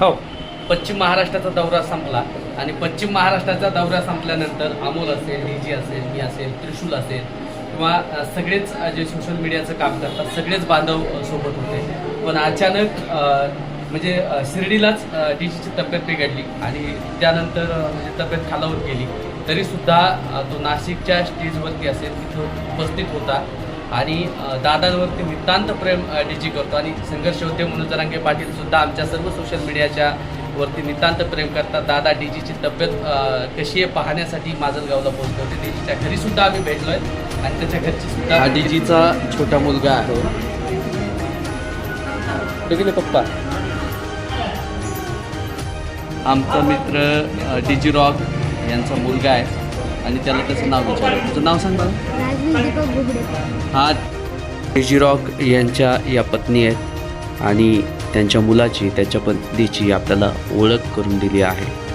हो. पश्चिम महाराष्ट्राचा दौरा संपला आणि पश्चिम महाराष्ट्राचा दौरा संपल्यानंतर अमोल असेल डी जी असेल मी असेल त्रिशूल असेल किंवा सगळेच जे सोशल मीडियाचं काम करतात सगळेच बांधव सोबत होते. पण अचानक म्हणजे शिर्डीलाच डी जीची तब्येत बिघडली आणि त्यानंतर म्हणजे तब्येत खालावत गेली. तरीसुद्धा तो नाशिकच्या स्टेजवरती असेल तिथं उपस्थित होता. आणि दादांवरती नितांत प्रेम डी जी करतो. आणि संघर्ष होते म्हणून जरांगे पाटील सुद्धा आमच्या सर्व सोशल मीडियाच्या वरती नितांत प्रेम करतात. दादा डी जीची तब्येत कशी आहे पाहण्यासाठी माजलगावला पोहोचले होते. डी जीच्या घरी सुद्धा आम्ही भेटलोय आणि त्याच्या घरची सुद्धा डी जीचा छोटा मुलगा आहे. गेले पप्पा? आमचा मित्र डी जी रॉक यांचा मुलगा आहे. आणि त्याला त्याचं नाव विचार. तुझं नाव सांग मला. हा डेजिरॉक यांच्या या पत्नी आहेत आणि त्यांच्या मुलाची त्यांच्या पत्नीची आपल्याला ओळख करून दिली आहे.